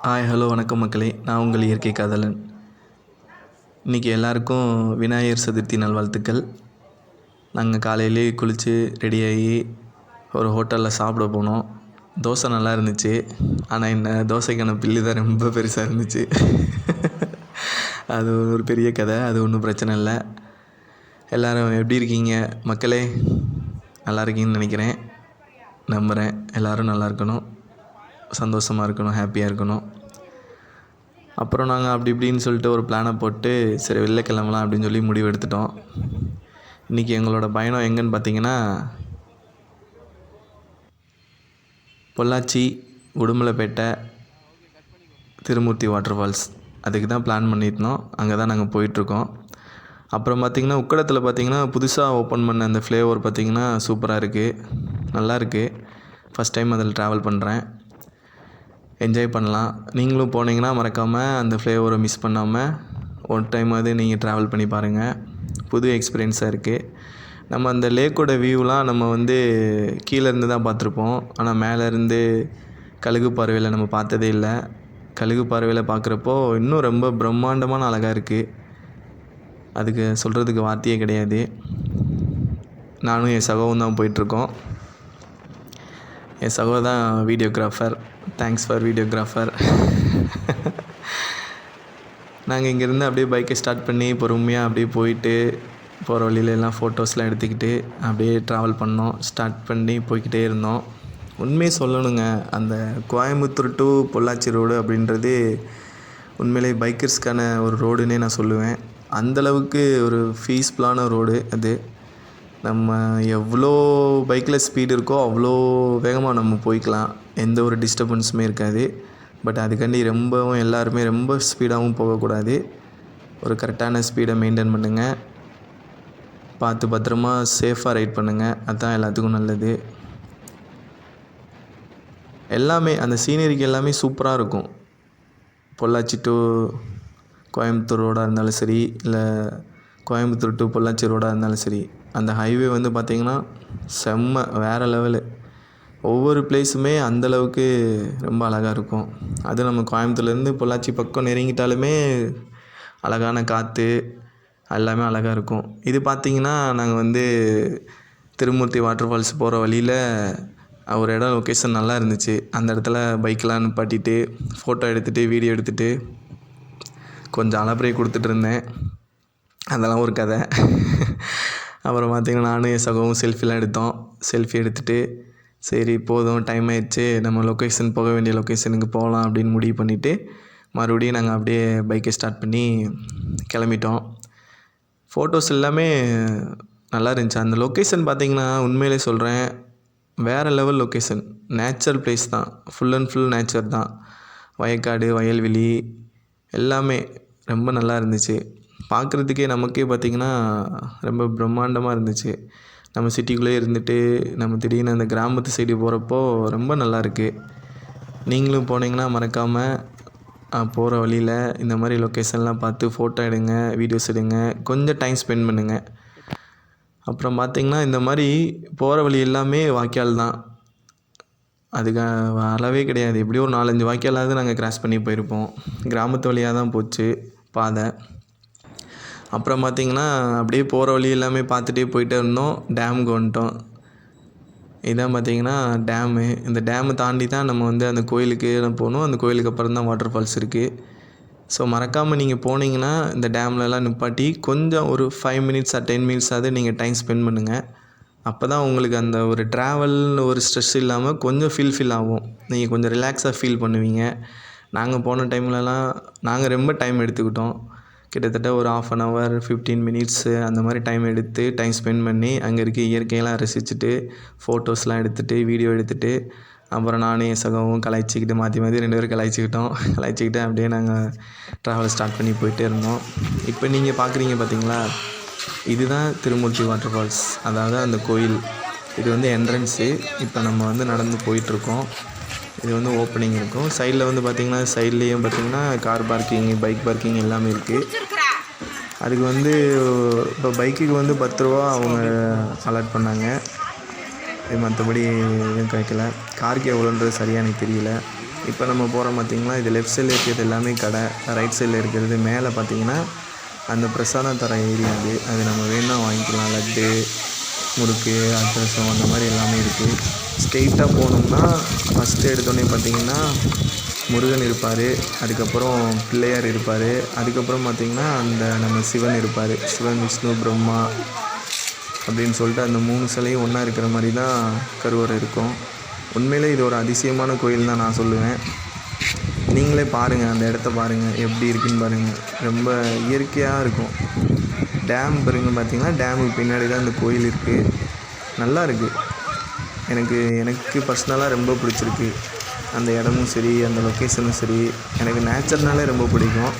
Hi hello வணக்கம் மக்களே. நான் உங்கள் இயற்கை காதலன். இன்றைக்கி எல்லாருக்கும் விநாயகர் சதுர்த்தி நல்வாழ்த்துக்கள். நாங்கள் காலையிலே குளித்து ரெடியாகி ஒரு ஹோட்டலில் சாப்பிட போனோம். தோசை நல்லா இருந்துச்சு. ஆனால் என்ன தோசைக்கான பில்லு தான் ரொம்ப பெருசாக இருந்துச்சு. அது ஒரு பெரிய கதை அது ஒன்றும் பிரச்சனை இல்லை. எல்லோரும் எப்படி இருக்கீங்க? மக்களே நல்லா இருக்கீங்கன்னு நினைக்கிறேன். நம்புகிறேன் எல்லோரும் நல்லா இருக்கணும். சந்தோஷமாக இருக்கணும் ஹாப்பியாக இருக்கணும். அப்புறம் நாங்கள் அப்படி இப்படின்னு சொல்லிட்டு ஒரு பிளானை போட்டு சரி வெளில கிளம்பலாம் அப்படின்னு சொல்லி முடிவு எடுத்துட்டோம். இன்றைக்கி எங்களோட பயணம் எங்கேன்னு பார்த்தீங்கன்னா பொள்ளாச்சி உடுமலைப்பேட்டை திருமூர்த்தி வாட்டர் ஃபால்ஸ் அதுக்கு தான் பிளான் பண்ணியிருந்தோம். அங்கே தான் நாங்கள் போயிட்டுருக்கோம். அப்புறம் பார்த்திங்கன்னா உக்கடத்தில் பார்த்திங்கன்னா புதுசாக ஓப்பன் பண்ண அந்த ஃப்ளேவர் பார்த்திங்கன்னா சூப்பராக இருக்குது நல்லா இருக்குது ஃபஸ்ட் டைம் அதில் ட்ராவல் பண்ணுறேன் என்ஜாய் பண்ணலாம். நீங்களும் போனீங்கன்னா மறக்காமல் அந்த ஃப்ளேவரை மிஸ் பண்ணாமல் ஒரு டைமாவது நீங்கள் ட்ராவல் பண்ணி பாருங்கள் புது எக்ஸ்பீரியன்ஸாக இருக்குது நம்ம அந்த லேக்கோட வியூலாம் நம்ம வந்து கீழே இருந்து தான் பார்த்துருப்போம். ஆனால் மேலேருந்து கழுகு பார்வையில் நம்ம பார்த்ததே இல்லை. கழுகு பார்வையில் பார்க்குறப்போ இன்னும் ரொம்ப பிரம்மாண்டமான அழகாக இருக்குது அதுக்கு சொல்கிறதுக்கு வார்த்தையே கிடையாது. நானும் என் சகோவும் தான் போயிட்டுருக்கோம் என் சகோ தான் வீடியோகிராஃபர் தேங்க்ஸ் ஃபார் வீடியோகிராஃபர் நாங்கள் இங்கேருந்து அப்படியே பைக்கை ஸ்டார்ட் பண்ணி பொறுமையாக அப்படியே போயிட்டு போகிற வழியில எல்லாம் ஃபோட்டோஸ்லாம் எடுத்துக்கிட்டு அப்படியே ட்ராவல் பண்ணோம். ஸ்டார்ட் பண்ணி போய்கிட்டே இருந்தோம். உண்மையை சொல்லணுங்க அந்த கோயம்புத்தூர் டு பொள்ளாச்சி ரோடு அப்படின்றது உண்மையிலே பைக்கர்ஸ்க்கான ஒரு ரோடுன்னே நான் சொல்லுவேன். அந்தளவுக்கு ஒரு ஃபீஸ்ஃபுல்லான ரோடு அது. நம்ம எவ்வளோ பைக்கில் ஸ்பீடு இருக்கோ அவ்வளோ வேகமாக நம்ம போய்க்கலாம். எந்த ஒரு டிஸ்டர்பன்ஸுமே இருக்காது. பட் அதுக்காண்டி ரொம்பவும் எல்லாருமே ரொம்ப ஸ்பீடாகவும் போகக்கூடாது. ஒரு கரெக்டான ஸ்பீடை மெயின்டைன் பண்ணுங்கள் பார்த்து பத்திரமா சேஃபாக ரைட் பண்ணுங்கள் அதுதான் எல்லாத்துக்கும் நல்லது. எல்லாமே அந்த சீனரிக்கு எல்லாமே சூப்பராக இருக்கும். பொள்ளாச்சி டு கோயம்புத்தூர் ரோடாக இருந்தாலும் சரி இல்லை கோயம்புத்தூர் டு பொள்ளாச்சி ரோடாக இருந்தாலும் சரி. அந்த ஹைவே வந்து பார்த்திங்கன்னா செம்ம வேறு லெவலு ஒவ்வொரு பிளேஸுமே அந்தளவுக்கு ரொம்ப அழகாக இருக்கும். அதுவும் நம்ம கோயம்புத்தூர்லேருந்து பொள்ளாச்சி பக்கம் நெருங்கிட்டாலுமே அழகான காற்று எல்லாமே அழகாக இருக்கும். இது பார்த்திங்கன்னா நாங்கள் வந்து திருமூர்த்தி வாட்டர் ஃபால்ஸ் போகிற வழியில் ஒரு இடம் லொக்கேஷன் நல்லா இருந்துச்சு. அந்த இடத்துல பைக்கெலாம் நிப்பாட்டிட்டு ஃபோட்டோ எடுத்துகிட்டு வீடியோ எடுத்துகிட்டு கொஞ்சம் அலப்பறை கொடுத்துட்டு இருந்தேன். அதெல்லாம் ஒரு கதை. அப்புறம் பார்த்திங்கன்னா நானும் என் சகோவும் செல்ஃபிலாம் எடுத்தோம். செல்ஃபி எடுத்துகிட்டு சரி போதும் டைம் ஆயிடுச்சு. நம்ம லொக்கேஷன் போக வேண்டிய லொக்கேஷனுக்கு போகலாம் அப்படின்னு முடிவு பண்ணிவிட்டு மறுபடியும் நாங்கள் அப்படியே பைக்கை ஸ்டார்ட் பண்ணி கிளம்பிட்டோம். ஃபோட்டோஸ் எல்லாமே நல்லா இருந்துச்சு. அந்த லொக்கேஷன் பார்த்திங்கன்னா உண்மையிலே சொல்கிறேன் வேறு லெவல் லொக்கேஷன் நேச்சுரல் பிளேஸ் தான். ஃபுல் அண்ட் ஃபுல் நேச்சர் தான். வயக்காடு வயல்வெளி எல்லாமே ரொம்ப நல்லா இருந்துச்சு. பார்க்குறதுக்கே நமக்கே பார்த்திங்கன்னா ரொம்ப பிரம்மாண்டமாக இருந்துச்சு. நம்ம சிட்டிக்குள்ளே இருந்துட்டு நம்ம திடீர்னு அந்த கிராமத்து சைடு போகிறப்போ ரொம்ப நல்லாயிருக்கு நீங்களும் போனீங்கன்னா மறக்காமல் போகிற வழியில் இந்த மாதிரி லொக்கேஷன்லாம் பார்த்து ஃபோட்டோ எடுங்க வீடியோஸ் எடுங்க. கொஞ்சம் டைம் ஸ்பெண்ட் பண்ணுங்கள் அப்புறம் பார்த்திங்கன்னா இந்த மாதிரி போகிற வழி எல்லாமே வாய்க்கால் தான். அதுக்கு அளவே கிடையாது. எப்படியும் ஒரு நாலஞ்சு வாய்க்காலாவது நாங்கள் கிராஸ் பண்ணி போயிருப்போம். கிராமத்து வழியாக தான் போச்சு பாதை. அப்புறம் பார்த்திங்கன்னா அப்படியே போகிற வழி எல்லாமே பார்த்துட்டே போயிட்டே இருந்தோம். டேமுக்கு வந்துட்டோம். இதான் பார்த்திங்கன்னா டேமு இந்த டேமு தாண்டி தான் நம்ம வந்து அந்த கோயிலுக்கு போகணும் அந்த கோயிலுக்கு அப்புறம் தான் வாட்டர் ஃபால்ஸ் இருக்குது ஸோ மறக்காமல் நீங்கள் போனீங்கன்னா இந்த டேம்லலாம் நிப்பாட்டி கொஞ்சம் ஒரு ஃபைவ் மினிட்ஸ் ஆர் டென் மினிட்ஸாவது நீங்கள் டைம் ஸ்பெண்ட் பண்ணுங்கள் அப்போ தான் உங்களுக்கு அந்த ஒரு ட்ராவல்னு ஒரு ஸ்ட்ரெஸ் இல்லாமல் கொஞ்சம் ஃபீல் ஃபீல் ஆகும். நீங்கள் கொஞ்சம் ரிலாக்ஸாக ஃபீல் பண்ணுவீங்க. நாங்கள் போன டைம்லலாம் நாங்கள் ரொம்ப டைம் எடுத்துக்கிட்டோம். கிட்டத்தட்ட ஒரு half an hour fifteen minutes அந்த மாதிரி டைம் எடுத்து டைம் ஸ்பெண்ட் பண்ணி அங்கே இருக்க இயற்கையெல்லாம் ரசிச்சுட்டு ஃபோட்டோஸ்லாம் எடுத்துகிட்டு வீடியோ எடுத்துகிட்டு அப்புறம் நானும் என் சகமும் கலாய்ச்சிக்கிட்டு மாற்றி மாற்றி ரெண்டு பேரும் கலாய்ச்சிக்கிட்டோம். கலாய்ச்சிக்கிட்டு அப்படியே நாங்கள் ட்ராவல் ஸ்டார்ட் பண்ணி போயிட்டே இருந்தோம். இப்போ நீங்கள் பார்க்குறீங்க பார்த்தீங்களா இதுதான் திருமூர்த்தி வாட்டர் ஃபால்ஸ் அதாவது அந்த கோயில். இது வந்து என்ட்ரன்ஸு இப்போ நம்ம வந்து நடந்து போயிட்டுருக்கோம் இது வந்து ஓப்பனிங் இருக்கும். சைடில் வந்து பார்த்திங்கன்னா சைட்லேயும் பார்த்திங்கன்னா கார் பார்க்கிங் பைக் பார்க்கிங் எல்லாமே இருக்குது அதுக்கு வந்து இப்போ பைக்குக்கு வந்து பத்து ரூபா அவங்க அலாட் பண்ணாங்க. மற்றபடி எதுவும் கிடைக்கல காருக்கு எவ்வளோன்றது சரியாக எனக்கு தெரியல. இப்போ நம்ம போகிறோம் பார்த்திங்கன்னா இது லெஃப்ட் சைடில் இருக்கிறது எல்லாமே கடை. ரைட் சைடில் இருக்கிறது மேலே பார்த்தீங்கன்னா அந்த பிரசாதம் தர ஏரியா அது. அது நம்ம வேணால் வாங்கிக்கலாம். லட்டு முறுக்கு அதிரசம் அந்த மாதிரி எல்லாமே இருக்குது ஸ்ட்ரெயிட்டாக போனோம்னா ஃபஸ்ட்டு எடுத்தோடனே பார்த்தீங்கன்னா முருகன் இருப்பார். அதுக்கப்புறம் பிள்ளையார் இருப்பார். அதுக்கப்புறம் பார்த்தீங்கன்னா அந்த நம்ம சிவன் இருப்பார். சிவன் விஷ்ணு பிரம்மா அப்படின்னு சொல்லிட்டு அந்த மூணு சிலையும் ஒன்றா இருக்கிற மாதிரி தான் கருவறை இருக்கும். உண்மையிலே இது ஒரு அதிசயமான கோயில் தான் நான் சொல்லுவேன். நீங்களே பாருங்கள் அந்த இடத்த பாருங்கள் எப்படி இருக்குன்னு பாருங்கள் ரொம்ப இயற்கையாக இருக்கும். டேம் பாருங்க பார்த்தீங்கன்னா டேமுக்கு பின்னாடி தான் இந்த கோயில் இருக்குது நல்லா இருக்குது எனக்கு எனக்கு பர்சனலாக ரொம்ப பிடிச்சிருக்கு. அந்த இடமும் சரி அந்த லொக்கேஷனும் சரி. எனக்கு நேச்சர்னாலே ரொம்ப பிடிக்கும்.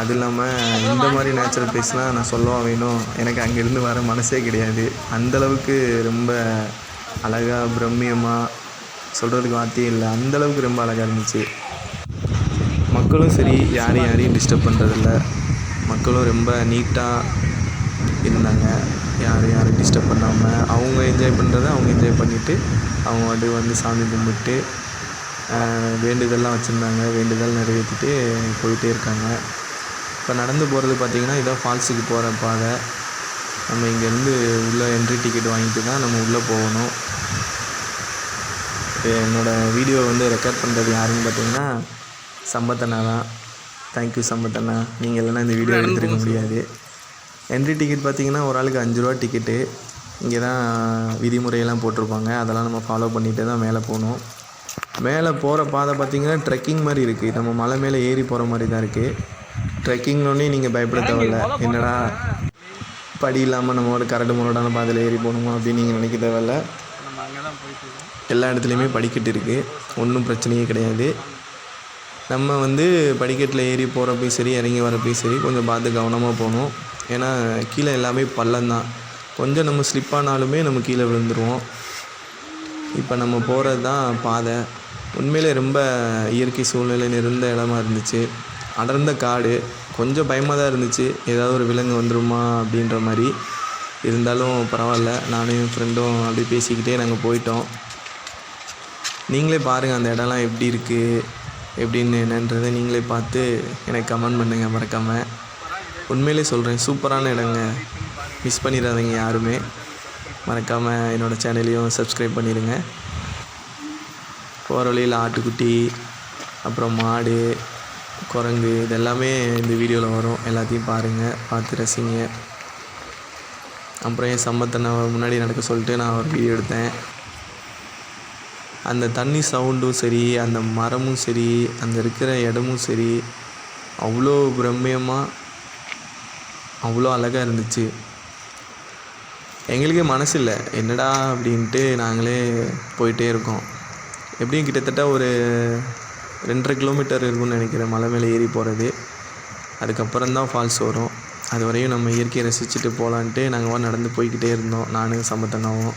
அது இல்லாமல் இந்த மாதிரி நேச்சுரல் பிளேஸ்லாம் நான் சொல்லவா வேணும்? எனக்கு அங்கேருந்து வர மனசே கிடையாது. அந்தளவுக்கு ரொம்ப அழகாக பிரம்மியமாக சொல்கிறதுக்கு வார்த்தையே இல்லை. அந்தளவுக்கு ரொம்ப அழகாக இருந்துச்சு. மக்களும் சரி யாரையும் யாரையும் டிஸ்டர்ப் பண்ணுறதில்ல மக்களும் ரொம்ப நீட்டாக இருந்தாங்க. யாரும் யாரும் டிஸ்டர்ப் பண்ணாமல் அவங்க என்ஜாய் பண்ணுறத அவங்க என்ஜாய் பண்ணிவிட்டு அவங்க வாட்டு வந்து சாமி கும்பிட்டு வேண்டுதல்லாம் வச்சுருந்தாங்க. வேண்டுதல் நிறைவேற்றிட்டு போயிட்டே இருக்காங்க. இப்போ நடந்து போகிறது பார்த்திங்கன்னா இதான் ஃபால்ஸுக்கு போகிற பாதை. நம்ம இங்கேருந்து உள்ளே என்ட்ரி டிக்கெட் வாங்கிட்டு தான் நம்ம உள்ளே போகணும். இப்போ என்னோடய வீடியோ வந்து ரெக்கார்ட் பண்ணுறது யாருன்னு பார்த்தீங்கன்னா சம்பத்தனா தான். தேங்க்யூ சம்பத்தண்ணா நீங்கள் இல்லைன்னா இந்த வீடியோ எடுத்துருக்க முடியாது. என்ட்ரி டிக்கெட் பார்த்தீங்கன்னா ஒரு ஆளுக்கு அஞ்சு ரூபா டிக்கெட்டு இங்கே தான் விதிமுறையெல்லாம் போட்டிருப்பாங்க. அதெல்லாம் நம்ம ஃபாலோ பண்ணிட்டு தான் மேலே போகணும். மேலே போகிற பாதை பார்த்தீங்கன்னா ட்ரெக்கிங் மாதிரி இருக்குது நம்ம மலை மேலே ஏறி போகிற மாதிரி தான் இருக்குது ட்ரெக்கிங்னோடனே நீங்கள் பயப்பட தேவையில்ல. என்னடா? படி இல்லாமல் நம்ம ஒரு கரடு முரடான பாதையில் ஏறி போகணுமா அப்படின்னு நீங்கள் நினைக்க தேவையில்ல. எல்லா இடத்துலையுமே படிக்கட்டு இருக்குது ஒன்றும் பிரச்சனையே கிடையாது. நம்ம வந்து படிக்கட்டில் ஏறி போகிறப்பையும் சரி இறங்கி வரப்பையும் சரி கொஞ்சம் பார்த்து கவனமாக போகணும். ஏன்னா கீழே எல்லாமே பள்ளம் தான் கொஞ்சம் நம்ம ஸ்லிப் ஆனாலுமே நம்ம கீழே விழுந்துருவோம். இப்போ நம்ம போகிறது தான் பாதை. உண்மையிலே ரொம்ப இயற்கை சூழ்நிலை நிறைந்த இடமா இருந்துச்சு. அடர்ந்த காடு. கொஞ்சம் பயமாக தான் இருந்துச்சு. ஏதாவது ஒரு விலங்கு வந்துருமா அப்படின்ற மாதிரி. இருந்தாலும் பரவாயில்ல. நானும் என் ஃப்ரெண்டும் அப்படி பேசிக்கிட்டே நாங்கள் போயிட்டோம். நீங்களே பாருங்கள் அந்த இடம்லாம் எப்படி இருக்குது எப்படின்னு என்னன்றதை நீங்களே பார்த்து எனக்கு கமெண்ட் பண்ணுங்கள் மறக்காமல் உண்மையிலே சொல்கிறேன் சூப்பரான இடங்க. மிஸ் பண்ணிடாதீங்க யாருமே. மறக்காமல் என்னோடய சேனலையும் சப்ஸ்கிரைப் பண்ணிடுங்க. போகிற வழியில் ஆட்டுக்குட்டி அப்புறம் மாடு குரங்கு இதெல்லாமே இந்த வீடியோவில் வரும். எல்லாத்தையும் பாருங்கள் பார்த்து ரசிங்க. அப்புறம் என் சம்பத்தை நான் முன்னாடி நடக்க சொல்லிட்டு நான் ஒரு வீடியோ எடுத்தேன். அந்த தண்ணி சவுண்டும் சரி அந்த மரமும் சரி அந்த இருக்கிற இடமும் சரி அவ்வளோ பிரம்மியமாக அவ்வளோ அழகாக இருந்துச்சு. எங்களுக்கே மனசு இல்லை என்னடா அப்படின்ட்டு நாங்களே போயிட்டே இருக்கோம். எப்படியும் கிட்டத்தட்ட ஒரு ரெண்டரை கிலோமீட்டர் இருக்கும்னு நினைக்கிறேன் மலை மேலே ஏறி போகிறது அதுக்கப்புறம் தான் ஃபால்ஸ் வரும். அது வரையும் நம்ம இயற்கையை ரசிச்சுட்டு போகலான்ட்டு நாங்கள் நடந்து போய்கிட்டே இருந்தோம். நானும் சம்பத்தனாவும்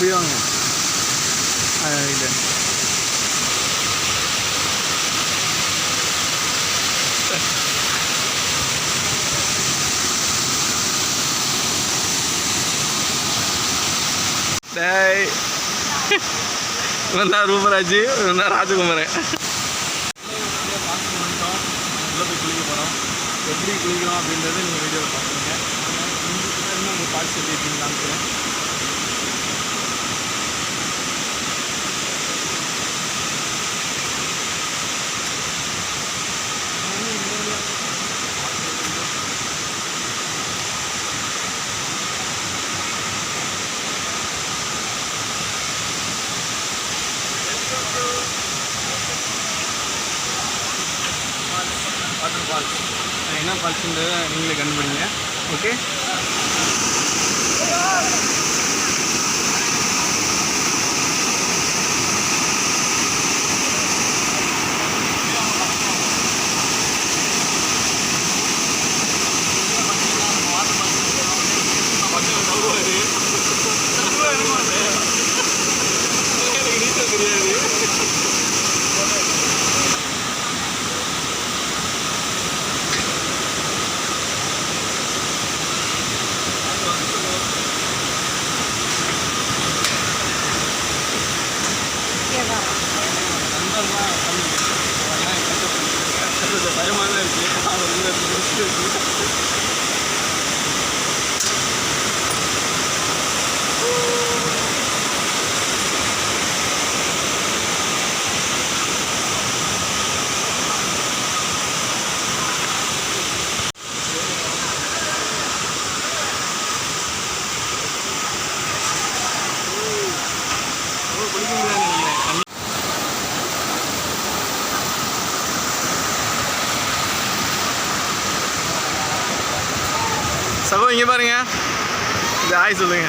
Ayo ini. டேய். இவன் தான் ரூபராஜ் இவன் தான் ராஜகுமார் பார்க்க வந்துட்டோம் உள்ளே போய் குளிக்க போகிறோம் எப்படி குளிக்கலாம் அப்படின்றத நீங்கள் வீடியோவில் பார்க்குறீங்க இன்னும் உங்கள் பாட்டு எப்படி இருக்குன்னு காமிக்கிறேன் வாட்டர் ஃபால்ஸ் என்ன நீங்களே கண்டுபிடிங்க. ஓகே இங்கே பாருங்க. இது ஆய் சொல்லுங்க.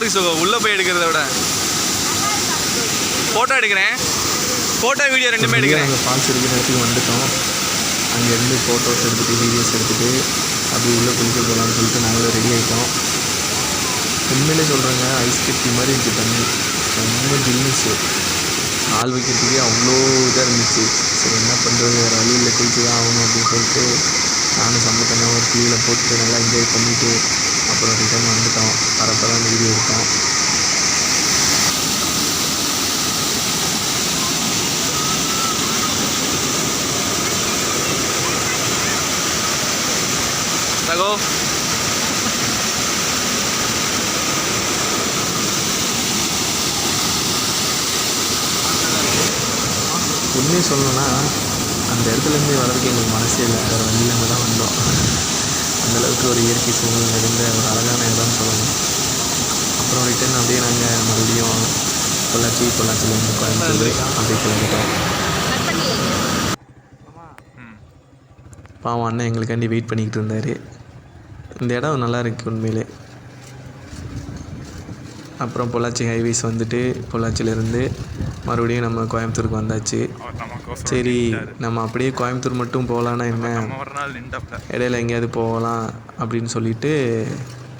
இருக்கு சுகோ உள்ளே போய் எடுக்கிறத விட. ஃபோட்டோ எடுக்கிறேன். ஃபோட்டோ வீடியோ ரெண்டுமே எடுக்கிறேன். ஃபால்ஸ் இருக்கிற இடத்துக்கு வந்துட்டோம். அங்கேருந்து ஃபோட்டோஸ் எடுத்துகிட்டு வீடியோஸ் எடுத்துகிட்டு அப்படி உள்ளே குளிக்க போகலான்னு சொல்லிட்டு நாங்களும் ரெடி ஆகிட்டோம் உண்மையிலே சொல்கிறேங்க ஐஸ் கட்டி மாதிரி இருந்துச்சு தண்ணி. ரொம்ப ஜில்லுச்சு ஆள் வைக்கிறதுக்கே அவ்வளோ இதாக இருந்துச்சு. சரி என்ன பண்ணுறது வேறு வழியில் குளிச்சு தான் ஆகணும் அப்படின்னு சொல்லிட்டு நானும் தனியாக ஒரு டிவியில் போட்டு நல்லா என்ஜாய் பண்ணிவிட்டு அப்புறம் ரிட்டர்ன் வந்துட்டோம். வரப்போ தான் உண்மையை சொல்லணும்னா அந்த இடத்துலேருந்து வர்றதுக்கு எங்களுக்கு மனசே இல்லை. வேறு வழியில் தான் வந்தோம். அந்தளவுக்கு ஒரு இயற்கை சூழ்நிலை நிறைந்த ஒரு அழகான இடம்னு சொல்லணும். அப்புறம் ரிட்டர்ன் அப்படியே நாங்கள் மறுபடியும் பொள்ளாச்சி பொள்ளாச்சியிலேருந்து கோயம்புத்தூர் அப்படியே கிளம்பிட்டோம். பாவம் அண்ணன் எங்களுக்காண்டி வெயிட் பண்ணிக்கிட்டு இருந்தார். இந்த இடம் நல்லா இருக்கு உண்மையிலே. அப்புறம் பொள்ளாச்சி ஹைவேஸ் வந்துட்டு பொள்ளாச்சியிலேருந்து மறுபடியும் நம்ம கோயம்புத்தூருக்கு வந்தாச்சு. சரி நம்ம அப்படியே கோயம்புத்தூர் மட்டும் போகலான்னா என்ன? இடையில எங்கேயாவது போகலாம் அப்படின்னு சொல்லிட்டு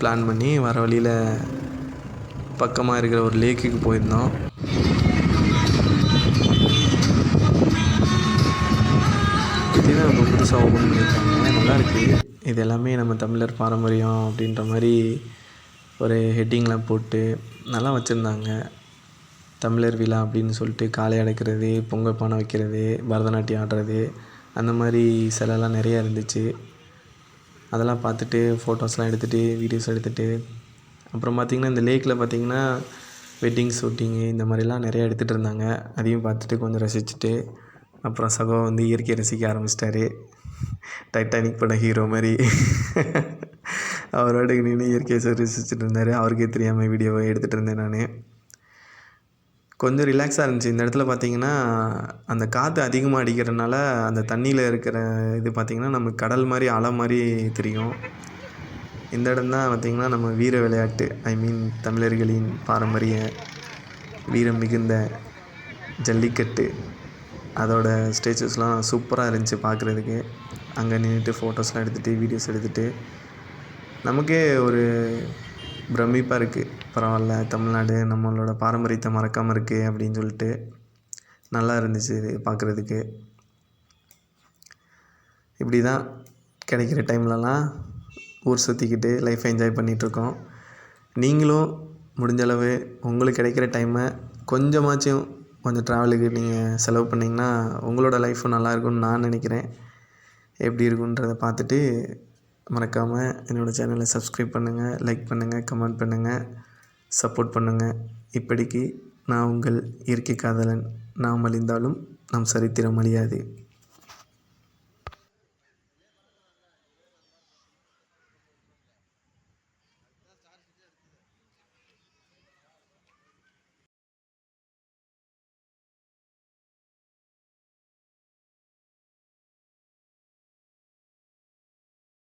பிளான் பண்ணி வர வழியில் பக்கமாக இருக்கிற ஒரு லேக்குக்கு போயிருந்தோம். இதுதான் நம்ம புதுசாக ஓப்பன் பண்ணியிருக்காங்க. நல்லாயிருக்கு இது எல்லாமே நம்ம தமிழர் பாரம்பரியம் அப்படின்ற மாதிரி ஒரு ஹெட்டிங்லாம் போட்டு நல்லா வச்சுருந்தாங்க. தமிழர் விழா அப்படின்னு சொல்லிட்டு காளை அடைக்கிறது பொங்கல் பானை வைக்கிறது பரதநாட்டியம் ஆடுறது அந்த மாதிரி சிலைலாம் நிறையா இருந்துச்சு. அதெல்லாம் பார்த்துட்டு ஃபோட்டோஸ்லாம் எடுத்துகிட்டு வீடியோஸ் எடுத்துகிட்டு அப்புறம் பார்த்திங்கன்னா இந்த லேக்கில் பார்த்திங்கன்னா வெட்டிங் ஷூட்டிங்கு இந்த மாதிரிலாம் நிறையா எடுத்துகிட்டு இருந்தாங்க. அதையும் பார்த்துட்டு கொஞ்சம் ரசிச்சுட்டு அப்புறம் சகோ வந்து இயற்கையை ரசிக்க ஆரம்பிச்சிட்டாரு. டைட்டானிக் பட ஹீரோ மாதிரி. அவரோட நின்று இயற்கையை ரசிச்சுட்டு இருந்தார். அவருக்கே தெரியாமல் வீடியோவை எடுத்துகிட்டு இருந்தேன் நான். கொஞ்சம் ரிலாக்ஸாக இருந்துச்சு. இந்த இடத்துல பார்த்தீங்கன்னா அந்த காற்று அதிகமாக அடிக்கிறதுனால அந்த தண்ணியில் இருக்கிற இது பார்த்திங்கன்னா நமக்கு கடல் மாதிரி அலை மாதிரி தெரியும். இந்த இடம் தான் பார்த்திங்கன்னா நம்ம வீர விளையாட்டு. ஐ மீன் தமிழர்களின் பாரம்பரிய வீரம் மிகுந்த ஜல்லிக்கட்டு. அதோட ஸ்டேச்சஸ்லாம் சூப்பராக இருந்துச்சு பார்க்குறதுக்கு. அங்கே நின்றுட்டு ஃபோட்டோஸ்லாம் எடுத்துகிட்டு வீடியோஸ் எடுத்துகிட்டு நமக்கே ஒரு பிரமிப்பாக இருக்குது பரவாயில்ல தமிழ்நாடு நம்மளோட பாரம்பரியத்தை மறக்காமல் இருக்குது அப்படின்னு சொல்லிட்டு நல்லா இருந்துச்சு இது பார்க்குறதுக்கு. இப்படி தான் கிடைக்கிற டைம்லலாம் ஊர் சுற்றிக்கிட்டு லைஃப்பை என்ஜாய் பண்ணிகிட்ருக்கோம் நீங்களும் முடிஞ்ச அளவு உங்களுக்கு கிடைக்கிற டைமை கொஞ்சமாச்சும் கொஞ்சம் ட்ராவலுக்கு நீங்கள் செலவு பண்ணிங்கன்னா உங்களோட லைஃப்பும் நல்லா இருக்கும்னு நான் நினைக்கிறேன். எப்படி இருக்குன்றதை பார்த்துட்டு மறக்காமல் என்னோடய சேனலை சப்ஸ்கிரைப் பண்ணுங்கள் லைக் பண்ணுங்கள் கமெண்ட் பண்ணுங்கள் சப்போர்ட் பண்ணுங்கள் இப்படிக்கு நான் உங்கள் இயற்கை காதலன். நாம் அழிந்தாலும் நம் சரித்திரம் அழியாது.